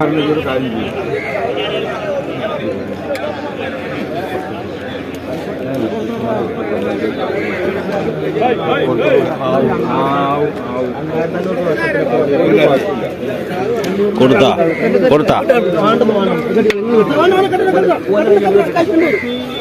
ഒരു കാര്യം ചെയ്യും കൊടുത്താ. കൊടുത്താ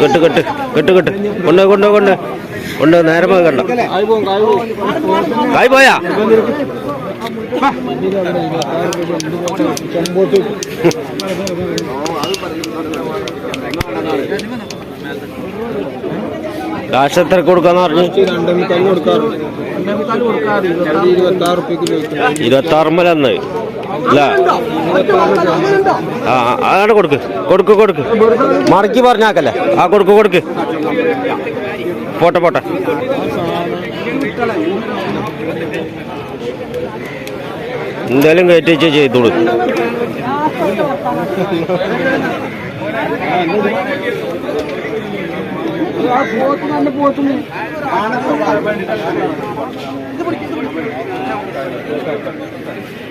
കെട്ട് കെട്ട് കെട്ട് കെട്ട്. കൊണ്ട് കൊണ്ട് കൊണ്ട് കൊണ്ട് നേരെ പോയി കണ്ട? കായ് പോയാ? കാശ് എത്ര കൊടുക്കാന്ന് പറഞ്ഞു. ഇരുപത്തി ആറുമ്പലെന്ന് അതാണ് കൊടുക്ക്. കൊടുക്ക് കൊടുക്ക്. മറക്കി പറഞ്ഞാക്കല്ലേ. ആ കൊടുക്ക് കൊടുക്ക്. പോട്ടെ പോട്ടെ. എന്തായാലും കയറ്റി ഇത് ചെയ്തോളൂ.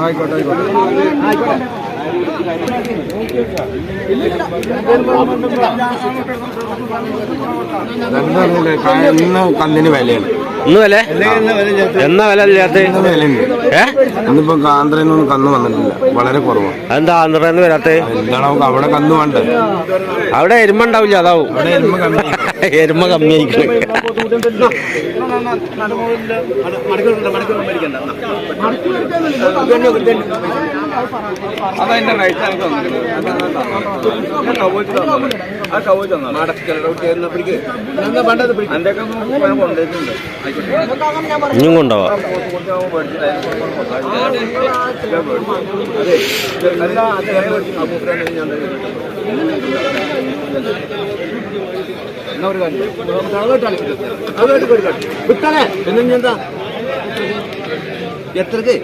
ആയിക്കോട്ടെ ആയിക്കോട്ടെ എന്താണെന്നില്ല ഇന്ന് കന്നിന് വിലയാണ്. ഇന്ന് വില? എന്നാ വില ഇല്ലാത്ത? വിലയുണ്ട്. ഏഹ് ഇന്നിപ്പോ ആന്ധ്രയിൽ കന്ന് വന്നിട്ടില്ല. വളരെ കുറവാണ് എന്താ ആന്ധ്രന്ന് വരാത്ത? എന്താണ് നമുക്ക് അവിടെ കന്നു വേണ്ട? അവിടെ എരുമ ഉണ്ടാവില്ല അതാവും. അവിടെ എരുമ കമ്മി എരുമ കമ്മിയായിക്കണ് അതതിന്റെ റൈറ്റ് ഇനിയും കൊണ്ടുപോവാ. പിന്നെന്താ എത്രക്ക്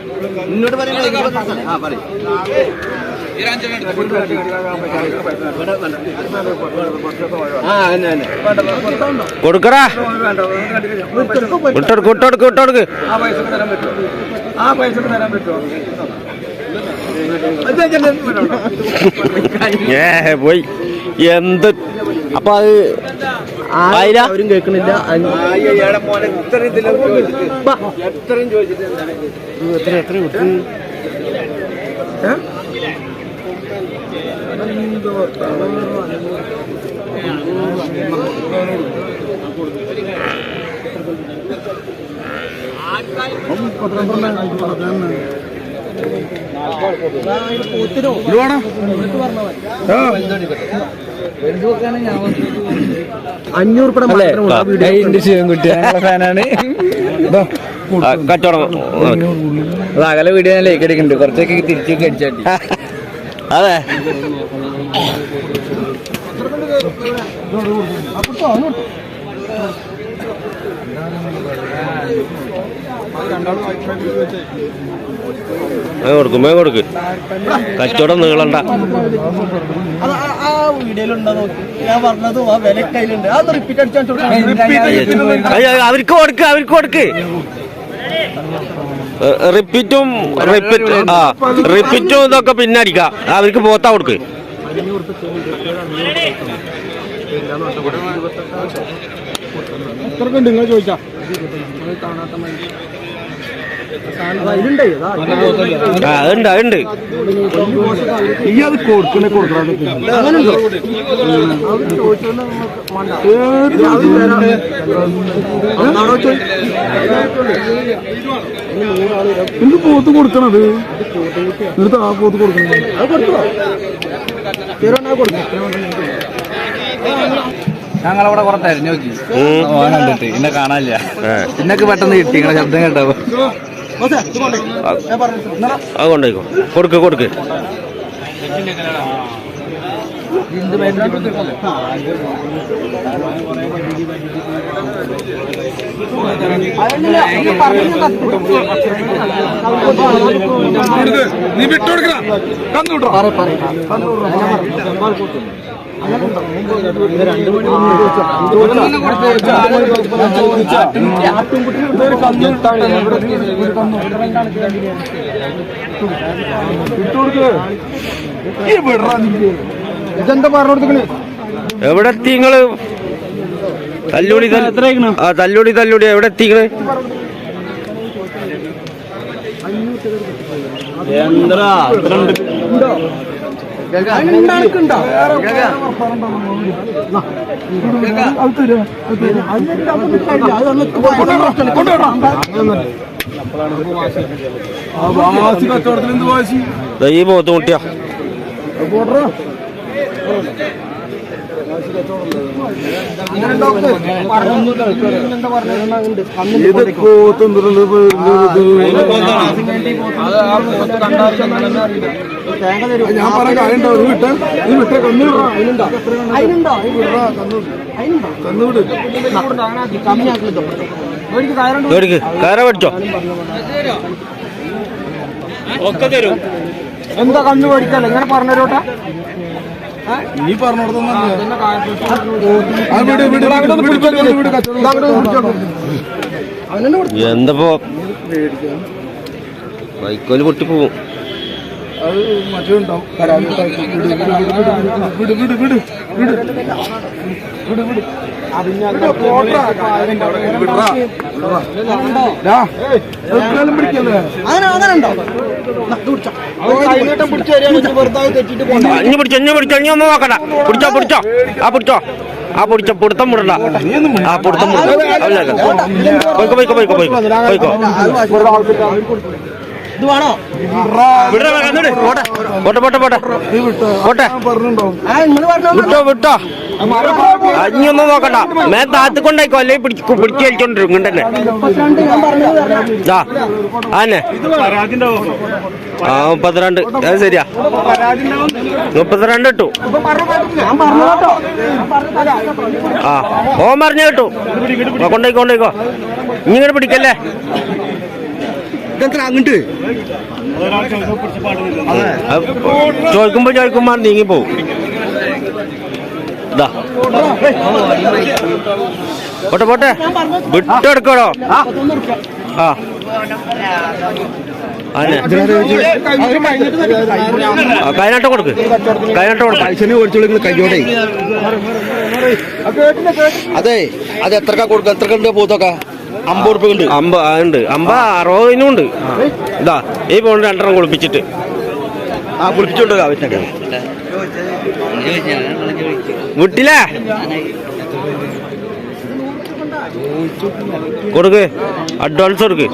ഇന്നോട്ട് പറയാം ആ പറയും ആ കൊടുക്കടാ. കൊടുക്കടാ വിട്ടോടുക്ക് വിട്ടോടുക്ക് വിട്ടോടുക്ക്. ആ പൈസ തരാൻ പറ്റുമോ? ആ പൈസ തരാൻ പറ്റുമോ? ഏ പോയി. എന്ത്? അപ്പൊ അത് ആയില്ല അവരും കേൾക്കണില്ല. മോനെ അഞ്ഞൂറ് പടം ഫാനാണ്. കച്ചവടം. അകലെ വീഡിയോ ഞാൻ ലൈക്ക് അടിക്കുന്നുണ്ട് കുറച്ചൊക്കെ തിരിച്ചൊക്കെ അടിച്ചാട്ടി അതെ. മേ കൊടുക്കും മേ കൊടുക്ക്. കച്ചവടം നീളണ്ട. അവർക്ക് കൊടുക്ക് അവർക്ക് കൊടുക്ക്. റിപ്പീറ്റും റിപ്പീറ്റ് ആ റിപ്പീറ്റും ഇതൊക്കെ പിന്നെ അടിക്കാം. അവർക്ക് പോത്താ കൊടുക്ക്. എത്രക്കുണ്ട് നിങ്ങൾ ചോദിച്ചാ. കാണാത്ത അതുണ്ട് അതുണ്ട് ഈ അത് കൊടുക്കണേ കൊടുക്കണോ എന്ത് പോത്ത് കൊടുക്കണത്. എന്നിട്ട് ആ പോത്ത് കൊടുക്കണത്. അത് കൊടുത്തോ? ഞങ്ങളവിടെ കുറെ തെരഞ്ഞു നോക്കി. ഓണം ഓൻ കണ്ടിട്ട്. എന്നെ കാണാനില്ല. എന്നൊക്കെ പെട്ടെന്ന് കിട്ടി നിങ്ങളെ ശബ്ദം കേട്ടോ അത് കൊണ്ടുപോയിക്കോ. കൊടുക്ക് കൊടുക്ക്. നീ വിട്ടുകൊടുക്കണം തന്നുവിട്ടോ ഈ വിടറാ നിന്റെ എവിടെ എത്തി നിങ്ങൾ? തല്ലുടി ആ തല്ലുടി തല്ലുടി. എവിടെ എത്തിക്കണ് എന്താ? ഈ പോത്തുമുട്ടിയാ ഞാൻ പറയാം അതിനുണ്ടോ ഒരു വിട്ട്. ഈ വിട്ട്. കന്നുവിടാ അതിനുണ്ടോ ഒക്കെ തരും എന്താ കന്നു പഠിക്കാല്ലോ ഇങ്ങനെ പറഞ്ഞുതരോട്ടെ നീ കച്ചവടം എന്തപ്പോ വൈക്കോൽ പൊട്ടിപ്പോവും അത് മറ്റേ ഉണ്ടാവും വിട് വിട് വിട് വിട് വിട് വിട് വിട് വിട് അങ്ങനെയുണ്ടോ ഇഞ്ഞു പിടിച്ചോ. ഇഞ്ഞു പിടിച്ചോ. ഇനി ഒന്നും നോക്കണ്ട. പിടിച്ചോ പിടിച്ചോ. ആ പിടിച്ചോ. ആ പിടിച്ച. പിടുത്തം ആ പിടുത്തം പോയിക്കോ പോയിക്കോ പോയിക്കോ പോയിക്കോ. ഇത് വേണോ? വിട്ടോ വിട്ടോ അഞ്ഞൊന്നും നോക്കണ്ട. മേ താത്തുകൊണ്ടായിക്കോ അല്ലെ പിടിക്കും പിടിച്ചു വലിച്ചോണ്ടിരും ആന്നെ. ആ മുപ്പത്തിരണ്ട്. അത് ശരിയാ. മുപ്പത്തിരണ്ട് ഇട്ടു. ആ ഓൻ പറഞ്ഞു കേട്ടു. കൊണ്ടേക്കോ ഇങ്ങനെ പിടിക്കല്ലേ? അങ്ങോട്ട്. ചോദിക്കുമ്പോ ചോദിക്കുമ്പോ നീങ്ങി പോവും. പോട്ടെ പോട്ടെ. വിട്ടെടുക്കണോ ആ. കൈനാട്ട കൊടുക്ക്. കൈനാട്ട കൊടുക്ക്. പൈസനെ ഓടിച്ചോളൂ കയ്യോടെ. അതെ. അത് എത്രക്കാ കൊടുക്കുക എത്രക്കുണ്ട് പോത്തൊക്കെ? അമ്പത് ഉറുപ്പ്യ ഉണ്ട്. അമ്പ ഉണ്ട്. അമ്പ അറുപതിനും ഉണ്ട്. ഇതാ ഈ പോണ്ട് രണ്ടെണ്ണം കുളിപ്പിച്ചിട്ട്. ആ കുളിപ്പിച്ചോണ്ട് ആവശ്യമൊക്കെ വിട്ടില്ലേ കൊടുക്ക്. അഡ്വാൻസ് കൊടുക്ക്.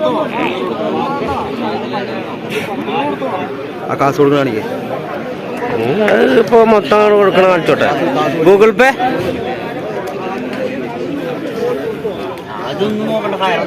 ആ കാശ് കൊടുക്കണമെങ്കിൽ ഇപ്പൊ മൊത്തം കൊടുക്കണ കാണിച്ചോട്ടെ. Google pay? സഹായം